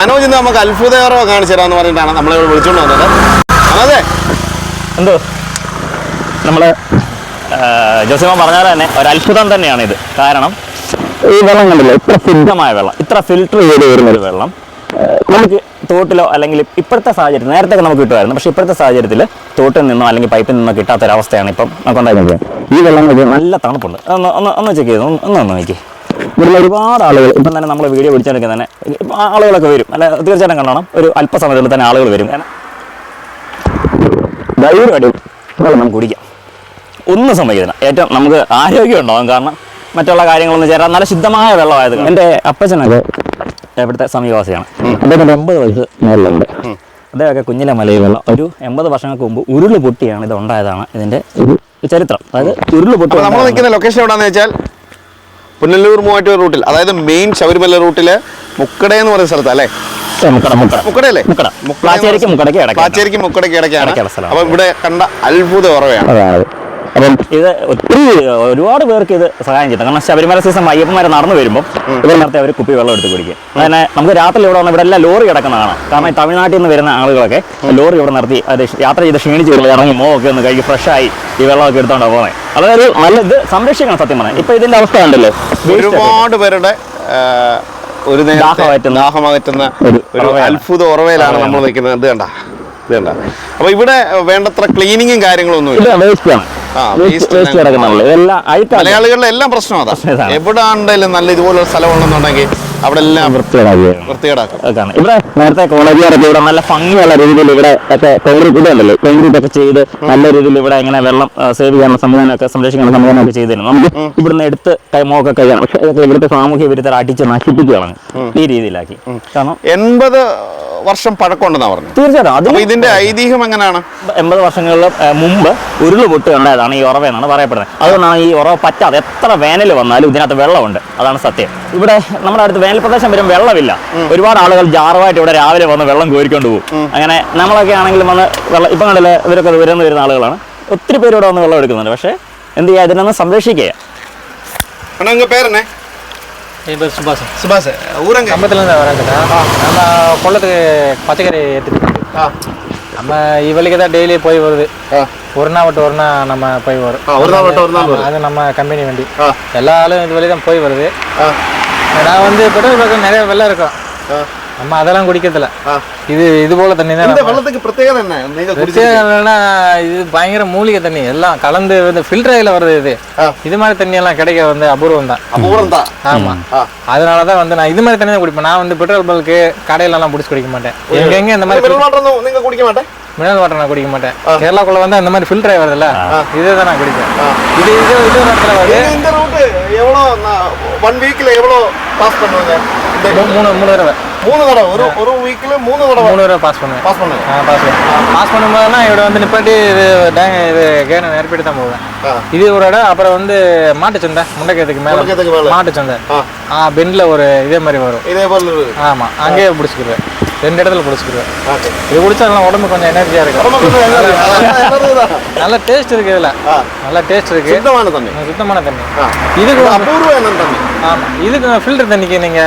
മനോജ് ഇന്ന് നമുക്ക് അത്ഭുതകരോ കാണിച്ചു തരാമെന്ന് പറഞ്ഞിട്ടാണ് നമ്മളെ ഇവിടെ വിളിച്ചുകൊണ്ട് വന്നത്. അതെ. എന്തോ? നമ്മൾ ജോസിമ പറഞ്ഞാൽ തന്നെ ഒരു അത്ഭുതം തന്നെയാണ് ഇത്. കാരണം ഈ വെള്ളം കണ്ടില്ല? ഇത്ര ശുദ്ധമായ വെള്ളം. ഇത്ര ഫിൽട്ടർ ചെയ്ത് വരുന്ന ഒരു വെള്ളം. നമുക്ക് തോട്ടിലോ അല്ലെങ്കിൽ ഇപ്പോഴത്തെ സാഹചര്യത്തിൽ നേരത്തെ നമുക്ക് കിട്ടുമായിരുന്നു. പക്ഷെ ഇപ്പോഴത്തെ സാഹചര്യത്തിൽ തോട്ടിൽ നിന്നോ അല്ലെങ്കിൽ പൈപ്പിൽ നിന്നോ കിട്ടാത്തൊരവസ്ഥയാണ് ഇപ്പം നമുക്ക് ഉണ്ടായിരുന്നത്. ഈ വെള്ളം കഴിഞ്ഞാൽ നല്ല തണുപ്പുണ്ട്. ഒന്ന് ഒന്ന് ഒന്ന് ചെക്ക് ചെയ്ത്? ഒന്ന് ഒന്ന് ഒന്ന് നോക്കി. ഇവിടെ ഒരുപാട് ആളുകൾ ഇപ്പം തന്നെ നമ്മൾ വീഡിയോ പിടിച്ചെടുക്കുന്ന തന്നെ ആളുകളൊക്കെ വരും. അല്ല തീർച്ചയായിട്ടും കണ്ടോണം. ഒരു അല്പസമയത്തിൽ തന്നെ ആളുകൾ വരും. ധൈര്യമായിട്ട് വെള്ളം നമുക്ക് കുടിക്കാം. ഒന്ന് സംഭവിക്കുന്നില്ല ഏറ്റവും നമുക്ക് ആരോഗ്യം ഉണ്ടാവും കാരണം മറ്റുള്ള കാര്യങ്ങളൊന്നും ചേരാൻ നല്ല ശുദ്ധമായ വെള്ളമായത് എന്റെ അപ്പച്ചനൊക്കെ ഇവിടുത്തെ സമീപവാസിയാണ്. അദ്ദേഹത്തിന്റെ എൺപത് വയസ്സ് മേലുണ്ട് അദ്ദേഹമൊക്കെ കുഞ്ഞിലെ മലയിൽ വെള്ളം. ഒരു എൺപത് വർഷങ്ങൾക്ക് മുമ്പ് ഉരുൾ പൊട്ടിയാണ് ഇത് ഉണ്ടായതാണ് ഇതിന്റെ ഒരു ചരിത്രം. അതായത് ഉരുൾ പൊട്ടി നമ്മൾ നിൽക്കുന്ന ലൊക്കേഷൻ എവിടെയാണെന്ന് വെച്ചാൽ പുനലൂർ മൂവാറ്റൂർ റൂട്ടിൽ അതായത് മെയിൻ ശബരിമല റൂട്ടിൽ മുക്കട എന്ന് പറയുന്ന സ്ഥലത്ത് അല്ലേ? മുക്കടയല്ലേ മുക്കട മുക്കടയ്ക്ക് ഇടയ്ക്കാണ്. അപ്പൊ ഇവിടെ കണ്ട അത്ഭുത ഉറവയാണ് അപ്പം ഇത് ഒത്തിരി ഒരുപാട് പേർക്ക് ഇത് സഹായം ചെയ്തു. കാരണം ശബരിമല സീസൺ അയ്യപ്പന്മാരെ നടന്നു വരുമ്പോൾ ഇവിടെ നേരത്തെ അവർ കുപ്പി വെള്ളം എടുത്ത് കുടിക്കും. അതന്നെ നമുക്ക് രാത്രി ഇവിടെ വന്ന് ഇവിടെ എല്ലാം ലോറി കിടക്കുന്നതാണ് കാരണം തമിഴ്നാട്ടിൽ നിന്ന് വരുന്ന ആളുകളൊക്കെ ലോറി ഇവിടെ നടത്തി അത് യാത്ര ചെയ്ത് ക്ഷീണിച്ച് ഇറങ്ങി മോക്കെ ഒന്ന് കഴുകി ഫ്രഷായി ഈ വെള്ളമൊക്കെ എടുത്തോണ്ടാണ് പോകുന്നത് അതൊരു നല്ല ഇത് സംരക്ഷിക്കണം സത്യം പറഞ്ഞാൽ ഇപ്പൊ ഇതിന്റെ അവസ്ഥ ഉണ്ടല്ലോ ഒരുപാട് പേരുടെ ഒരു നേരം ദാഹമകറ്റുന്ന ഒരു. അത്ഭുത ഉറവയിലാണ് നമ്മൾ നിൽക്കുന്നത്. ഇത് കണ്ട ഇത് കണ്ട. അപ്പൊ ഇവിടെ വേണ്ടത്ര ക്ലീനിങ്ങും കാര്യങ്ങളൊന്നും ഇല്ല. വേസ്റ്റ് ആണ്. ആ, വേസ്റ്റ് കിടക്കുന്നുള്ളൂ ഇതെല്ലാം മലയാളികളുടെ എല്ലാം പ്രശ്നം അതാ. എവിടെ ആണെങ്കിലും നല്ല ഇതുപോലുള്ള സ്ഥലം ഉണ്ടെന്നുണ്ടെങ്കിൽ അവിടെ എല്ലാം വൃത്തികേടാക്കിയാണ് വൃത്തികേടാക്കും. ഒക്കെയാണ് ഇവിടെ നേരത്തെ കോളേജുകാരൊക്കെ ഇവിടെ നല്ല ഭംഗിയുള്ള രീതിയിൽ ഇവിടെ ഒക്കെ കോൺക്രീറ്റ് കോൺക്രീറ്റ് ഒക്കെ ചെയ്ത് നല്ല രീതിയിൽ ഇവിടെ ഇങ്ങനെ വെള്ളം സേവ് ചെയ്യാനുള്ള സംവിധാനമൊക്കെ സംരക്ഷിക്കുന്ന സംവിധാനമൊക്കെ ചെയ്തിരുന്നു. നമുക്ക് ഇവിടുന്ന് എടുത്ത് കൈമൊക്കെ കഴിയണം പക്ഷേ അതൊക്കെ ഇവിടുത്തെ സാമൂഹ്യ വിരുദ്ധർ അടിച്ച് നശിപ്പിച്ച് കളഞ്ഞു ഈ രീതിയിലാക്കി. കാരണം എൺപത് വർഷം പഴക്കമുണ്ടെന്നാ പറഞ്ഞു തീർച്ചയായിട്ടും. അത് ഇതിന്റെ ഐതിഹ്യം എങ്ങനെയാണ്? എൺപത് വർഷങ്ങളിൽ മുമ്പ് ഉരുൾ പൊട്ട് ഉണ്ടായതാണ് ഈ ഉറവ എന്നാണ് പറയപ്പെടുന്നത്. അതുകൊണ്ടാണ് ഈ ഉറവ പറ്റാതെ എത്ര വേനൽ വന്നാലും ഇതിനകത്ത് വെള്ളമുണ്ട്. അതാണ് സത്യം. ഇവിടെ നമ്മുടെ അടുത്ത് വേനൽ പ്രദേശം വരും വെള്ളമില്ല ഒരുപാട് ആളുകൾ ജാറുമായിട്ട് ഇവിടെ രാവിലെ വന്ന് വെള്ളം കോരിക്കൊണ്ട് പോകും അങ്ങനെ നമ്മളൊക്കെ ആണെങ്കിലും വന്ന് വെള്ളം ഇപ്പം കണ്ടില്ലേ ഇവരൊക്കെ വരുന്ന വരുന്ന ആളുകളാണ് ഒത്തിരി പേര് ഇവിടെ വന്ന് വെള്ളം എടുക്കുന്നുണ്ട് പക്ഷേ എന്ത് ചെയ്യുക ഇതിനൊന്ന് സംരക്ഷിക്കുക அண்ணா உங்க பேர் என்ன என் பேர் சுபாஷ் சுபாஷ் ஊரங்க கம்பத்துலேருந்து வரேன்டா நம்ம கொள்ளத்துக்கு பச்சைக்கறி ஏற்றிட்டு ஆ. நம்ம இவளுக்கு தான் டெய்லி போய் வருது ஆ. ஒரு நாள் விட்டு ஒரு நாள் நம்ம போய் வரும் ஆ, ஒரு நாள் விட்டு ஒரு நாள் ஆமா, வருது. அது நம்ம கம்பெனி வண்டி ஆ. எல்லா ஆளும் இது வழி தான் போய் வருது ஆ. நான் வந்து பெட்ரோல் பக்கம் நிறைய வெள்ளம் இருக்கும். நம்ம அதெல்லாம் குடிக்கிறதில்ல. ஆ. இது இது போல தண்ணி தான் இந்த வெள்ளத்துக்கு பிரத்யேகதை என்ன? என்னன்னா இது பயங்கர மூலிகை தண்ணி. எல்லாம் கலந்து வந்து ஃபில்டர் ஆயில் வருது இது. இது மாதிரி தண்ணி எல்லாம் கிடைக்க வந்து அபூர்வம் தான். அபூர்வம் தான். ஆமா. அதனால தான் வந்து நான் இது மாதிரி தண்ணி தான் குடிப்பேன். நான் வந்து பெட்ரோல் பல்க்கு கடையிலலாம் பிடிச்சி குடிக்க மாட்டேன். எங்க எங்க இந்த மாதிரி நீங்க குடிக்க மாட்டேன்? மினரல் வாட்டர் நான் குடிக்க மாட்டேன். கேரளாக்குள்ள வந்து அந்த மாதிரி ஃபில்டர் ஆகி வருதுல்ல? இதே தான் நான் குடிப்பேன். இது இது இது இந்த ரூட் எவ்வளோ ஒன் வீக்ல எவ்வளோ பாஸ் பண்ணுவாங்க? மூணு மூணு தடவை. மூணு தடவை ஒரு ஒரு வீக்ல மூணு தடவை மூணு தடவை பாஸ் பண்ணுவேன். பாஸ் பண்ணுங்க ஆ பாஸ் பண்ணுவேன். பாஸ் பண்ணும்போதெல்லாம் இவட வந்து நிப்பாட்டி இது டேங் இது கேனை நிரப்பிட்டு தான் போவேன். இது ஒரு இடம் அப்புறம் வந்து மாட்டு சந்தை முண்டைக்கேத்துக்கு மேல. முண்டைக்கேத்துக்கு மேல. மாட்டு சந்தை. ஆ. பெண்ட்ல ஒரு இதே மாதிரி வரும். இதே போல இருக்குது ஆமா அங்கேயே பிடிச்சிக்கிடுவேன் ரெண்டு இடத்துல பிடிச்சிக்கிடுவேன் ஓகே. இது குடிச்சா நல்லா உடம்பு கொஞ்சம் எனர்ஜியா இருக்கும். நல்ல டேஸ்ட் இருக்கு இதுல. நல்ல டேஸ்ட் இருக்கு. சுத்தமான தண்ணி. சுத்தமான தண்ணி. இதுக்கு என்னன்னு தண்ணி. ஆமா. இதுக்கு ஃபில்டர் தண்ணிக்கு நீங்க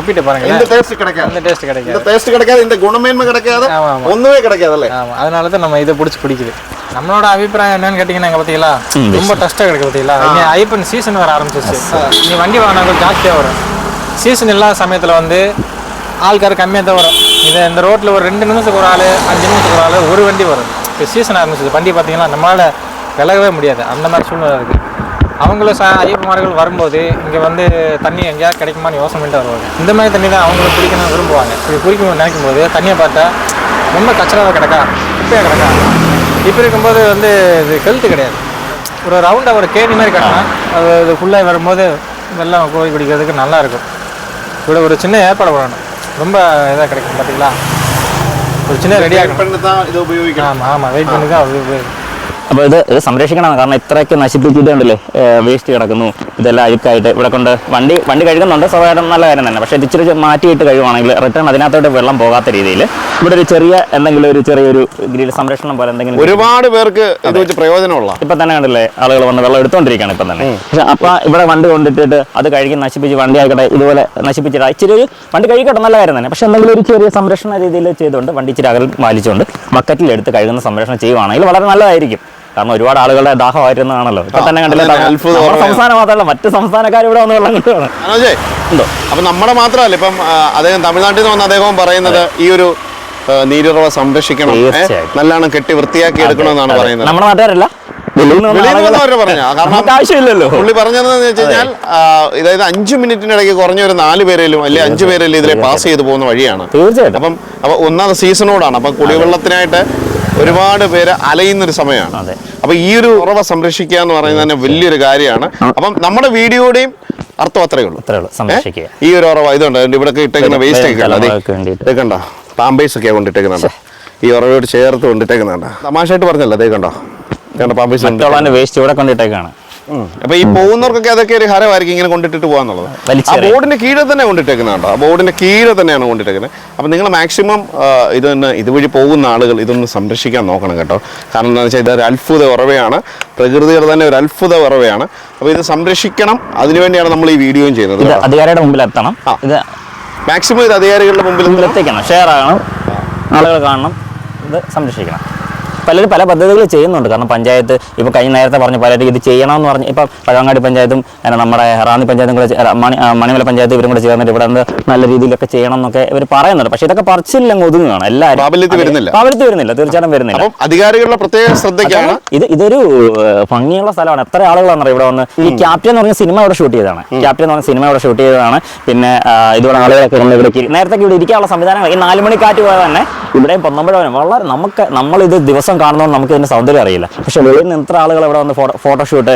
ஒப்பிட்டு பாருங்க. இந்த டேஸ்ட் கிடைக்காது. அந்த டேஸ்ட் கிடைக்காது. இந்த டேஸ்ட் கிடைக்காது இந்த குணமேன்மை கிடைக்காது. ஒண்ணுமே கிடைக்காதுல்ல ஆமா. அதனால தான் நம்ம இதை பிடிச்சி பிடிக்குது நம்மளோட அபிப்பிராயம் என்னன்னு கேட்டீங்கன்னா இங்க பாத்தீங்களா? ரொம்ப டஸ்டா கிடக்கு பாத்தீங்களா? இங்க ஐப்பன் சீசன் வர ஆரம்பிச்சிருச்சு. நீ வண்டி வாங்கினா கொஞ்சம் ஜாஸ்தியா வரும். சீசன் இல்லாத சமயத்துல வந்து ஆள்கார் கம்மியாக தான் வரும். இது இந்த ரோட்டில் ஒரு ரெண்டு நிமிஷத்துக்கு ஒரு ஆள் அஞ்சு நிமிஷத்துக்கு ஒரு ஆள் ஒரு வண்டி வரும். இப்போ சீசன் ஆரம்பிச்சது. வண்டி பார்த்தீங்கன்னா நம்மளால் விலகவே முடியாது. அந்த மாதிரி சூழ்நிலை இருக்குது அவங்களும் சா ஐயப்பமார்கள் வரும்போது இங்கே வந்து தண்ணி எங்கேயாவது கிடைக்குமான்னு யோசனை பண்ணிட்டு வருவாங்க. இந்த மாதிரி தண்ணி தான் அவங்களும் குடிக்கணும்னு விரும்புவாங்க. இப்படி குடிக்கணும்னு நினைக்கும் போது தண்ணியை பார்த்தா ரொம்ப கச்சராக கிடக்கா? குப்பையாக கிடக்கா? இப்போ இருக்கும்போது வந்து இது ஹெல்த்து கிடையாது. ஒரு ரவுண்டாக ஒரு கேணி மாதிரி கட்டினா அது இது ஃபுல்லாக வரும்போது வெள்ளம் கோழி குடிக்கிறதுக்கு நல்லா இருக்கும். ஒரு சின்ன ஏற்பாடு பண்ணணும். ரொம்ப இதாக கிடைக்கும் பார்த்தீங்களா ஒரு சின்ன ரெடியாக பண்ணி தான் இது உபயோகிக்கணும். ஆமாம் ஆமாம் வெயிட் பண்ணி தான் அது உபயோகம். അപ്പോൾ ഇത് ഇത് സംരക്ഷിക്കണം. കാരണം ഇത്രയൊക്കെ നശിപ്പിച്ചിട്ടുണ്ടല്ലേ വേസ്റ്റ് കിടക്കുന്നു. ഇതെല്ലാം അഴുക്കായിട്ട്. ഇവിടെ കൊണ്ട് വണ്ടി വണ്ടി കഴുകുന്നുണ്ട്. സ്വാഭാവികം നല്ല കാര്യം തന്നെ. പക്ഷേ ഇച്ചിരി മാറ്റിയിട്ട് കഴിയുവാണെങ്കിൽ റിട്ടേൺ അതിനകത്തോട്ട് വെള്ളം പോകാത്ത രീതിയിൽ ഇവിടെ ഒരു ചെറിയ എന്തെങ്കിലും ഒരു ചെറിയൊരു ഗ്രിൽ സംരക്ഷണം പോലെ എന്തെങ്കിലും ഒരുപാട് പേർക്ക് ഇത് വെച്ച് പ്രയോജനമുള്ള. ഇപ്പം തന്നെ കണ്ടില്ലേ ആളുകൾ വന്ന് വെള്ളം എടുത്തുകൊണ്ടിരിക്കുകയാണ് ഇപ്പം തന്നെ. പക്ഷേ അപ്പം ഇവിടെ വണ്ടി കൊണ്ടിട്ടിട്ട് അത് കഴുകി നശിപ്പിച്ച് വണ്ടി ആയിക്കട്ടെ ഇതുപോലെ നശിപ്പിച്ചിട്ട് ഇച്ചിരി ഒരു വണ്ടി കഴുകട്ടെ നല്ല കാര്യം തന്നെ. പക്ഷേ എന്തെങ്കിലും ഒരു ചെറിയ സംരക്ഷണ രീതിയിൽ ചെയ്തുകൊണ്ട് വണ്ടി ഇച്ചിരി അകൽ മാലിച്ചുകൊണ്ട് ബക്കറ്റിൽ എടുത്ത് കഴുകുന്ന സംരക്ഷണം ചെയ്യുവാണെങ്കിൽ വളരെ നല്ലതായിരിക്കും. കാരണം ഒരുപാട് ആളുകളുടെ ദാഹമായിരുന്നതാണല്ലോ ഇപ്പൊ തന്നെ കണ്ടില്ലേ. സംസ്ഥാനം മാത്രമല്ല മറ്റ് സംസ്ഥാനക്കാർ ഇവിടെ വന്ന് വെള്ളം എന്തോ അപ്പൊ നമ്മുടെ മാത്രമല്ല ഇപ്പം അദ്ദേഹം തമിഴ്നാട്ടിൽ നിന്ന് വന്ന അദ്ദേഹം പറയുന്നത് ഈ ഒരു നീരുറവ സംരക്ഷിക്കണം? നല്ലോണം കെട്ടി വൃത്തിയാക്കി എടുക്കണമെന്നാണ് എന്നാണ് പറയുന്നത്. നമ്മുടെ നാട്ടുകാരല്ല? ആവശ്യമില്ലല്ലോ. പുള്ളി പറഞ്ഞതെന്ന് വെച്ച് കഴിഞ്ഞാൽ ആ, ഇതായത് അഞ്ചു മിനിറ്റിനിടയ്ക്ക് കുറഞ്ഞ ഒരു നാല് പേരേലും അല്ലെ അഞ്ചു പേരേലും ഇതിലെ പാസ് ചെയ്തു പോകുന്ന വഴിയാണ്. തീർച്ചയായിട്ടും. അപ്പം അപ്പൊ ഒന്നാമത് സീസണോടാണ്. അപ്പൊ കുടിവെള്ളത്തിനായിട്ട് ഒരുപാട് പേര് അലയുന്ന ഒരു സമയമാണ്. അപ്പൊ ഈ ഒരു ഉറവ സംരക്ഷിക്കുക എന്ന് പറയുന്നത് തന്നെ വലിയൊരു കാര്യമാണ്. അപ്പം നമ്മുടെ വീഡിയോയുടെയും അർത്ഥം അത്രേ ഉള്ളൂ. ഈ ഒരു ഉറവ ഇതുണ്ട്. ഇവിടെ ഇട്ടേക്കുന്ന വേസ്റ്റ് ഒക്കെ കണ്ടോ? പാമ്പേഴ്സ് ഒക്കെ കൊണ്ടിട്ടേക്കുന്നുണ്ട് ഈ ഉറവയോട് ചേർത്ത് കൊണ്ടിട്ടേക്കുന്നുണ്ട് തമാശയായിട്ട് പറഞ്ഞല്ലോ അതേ കണ്ടോ? പാമ്പേഴ്സ് മറ്റുള്ളവന്റെ വേസ്റ്റ് ഇവിടെ കൊണ്ടിട്ടേക്കാണ്. അപ്പൊ ഈ പോകുന്നവർക്കൊക്കെ അതൊക്കെ ഒരു ഹരമായിരിക്കും ഇങ്ങനെ കൊണ്ടിട്ടിട്ട് പോകാന്നുള്ളത്. ആ ബോർഡിന്റെ കീഴെ തന്നെ കൊണ്ടിട്ടേക്കുന്നുണ്ടോ ആ ബോർഡിന്റെ കീഴെ തന്നെയാണ് കൊണ്ടിട്ടേക്കുന്നത്. അപ്പൊ നിങ്ങൾ മാക്സിമം ഇത് തന്നെ ഇതുവഴി പോകുന്ന ആളുകൾ ഇതൊന്ന് സംരക്ഷിക്കാൻ നോക്കണം കേട്ടോ. കാരണം എന്താണെന്ന് വെച്ചാൽ ഇതൊരു അത്ഭുത ഉറവയാണ്. പ്രകൃതിയുടെ തന്നെ ഒരു അത്ഭുത ഉറവയാണ്. അപ്പൊ ഇത് സംരക്ഷിക്കണം. അതിനുവേണ്ടിയാണ് നമ്മൾ ഈ വീഡിയോയും ചെയ്യുന്നത് അധികാരിയുടെ മുമ്പിൽ എത്തണം. ഇത് മാക്സിമം ഇത് അധികാരികളുടെ മുമ്പിൽ മുമ്പിൽ എത്തിക്കണം. ഷെയർ ആകണം. ആളുകൾ കാണണം. ഇത് സംരക്ഷിക്കണം. പലരും പല പദ്ധതികൾ ചെയ്യുന്നുണ്ട്. കാരണം പഞ്ചായത്ത് ഇപ്പോൾ കഴിഞ്ഞ നേരത്തെ പറഞ്ഞു പലരും ഇത് ചെയ്യണമെന്ന് പറഞ്ഞ് ഇപ്പം പഴവങ്ങാടി പഞ്ചായത്തും നമ്മുടെ റാന്നി പഞ്ചായത്തും കൂടെ മണി മണിമല പഞ്ചായത്ത് ഇവരും കൂടെ ചേർന്നിട്ട് ഇവിടെ നല്ല രീതിയിലൊക്കെ ചെയ്യണം എന്നൊക്കെ ഇവർ പറയുന്നുണ്ട്. പക്ഷേ ഇതൊക്കെ പറച്ചില്ലങ്ങ് ഒതുങ്ങുകയാണ്. എല്ലാവരും പ്രാബല്യത്തിൽ വരുന്നില്ല. തീർച്ചയായിട്ടും വരുന്നില്ല. അധികാരികളുടെ പ്രത്യേക ശ്രദ്ധയ്ക്കാണ് ഇത് ഇതൊരു ഭംഗിയുള്ള സ്ഥലമാണ്. എത്ര ആളുകളാണ് ഇവിടെ വന്ന് ഈ ക്യാപ്റ്റൻ എന്ന് പറഞ്ഞ സിനിമ ഇവിടെ ഷൂട്ട് ചെയ്തതാണ്. ക്യാപ്റ്റൻ എന്ന് പറഞ്ഞ സിനിമ ഇവിടെ ഷൂട്ട് ചെയ്തതാണ്. പിന്നെ ഇതുപോലെ ആളുകളൊക്കെ ഇവിടെ നേരത്തെ ഇവിടെ ഇരിക്കാനുള്ള സംവിധാനങ്ങൾ ഈ നാലുമണിക്കാറ്റ് പോലെ തന്നെ ഇവിടെയും പൊന്നമ്പഴവനും വളരെ നമുക്ക് നമ്മൾ ഇത് ദിവസം കാണുന്നതുകൊണ്ട് നമുക്ക് ഇതിന്റെ സൗന്ദര്യം അറിയില്ല. പക്ഷെ വെളിയിൽ നിന്ന് ഇത്ര ആളുകൾ ഇവിടെ വന്ന് ഫോട്ടോ ഫോട്ടോഷൂട്ട്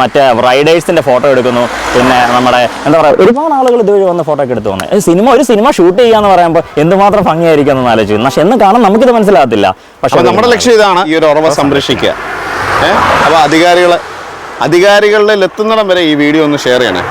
മറ്റേ റൈഡേഴ്സിന്റെ ഫോട്ടോ എടുക്കുന്നു. പിന്നെ നമ്മുടെ എന്താ പറയുക ഒരുപാട് ആളുകൾ ഇതുവഴി വന്ന് ഫോട്ടോ ഒക്കെ എടുത്തു വന്നത് സിനിമ ഒരു സിനിമ ഷൂട്ട് ചെയ്യാന്ന് പറയുമ്പോൾ എന്തുമാത്രം ഭംഗിയായിരിക്കും എന്ന് ആലോചിക്കുന്നു. പക്ഷെ എന്ന് കാണാൻ നമുക്കിത് മനസ്സിലാകത്തില്ല. പക്ഷെ നമ്മുടെ ലക്ഷ്യം ഇതാണ് ഈ ഒരു ഉറവ സംരക്ഷിക്കുക. അപ്പോൾ അപ്പൊ അധികാരികളെ അധികാരികളിൽ എത്തുന്നിടം വരെ ഈ വീഡിയോ ഒന്ന് ഷെയർ ചെയ്യണേ.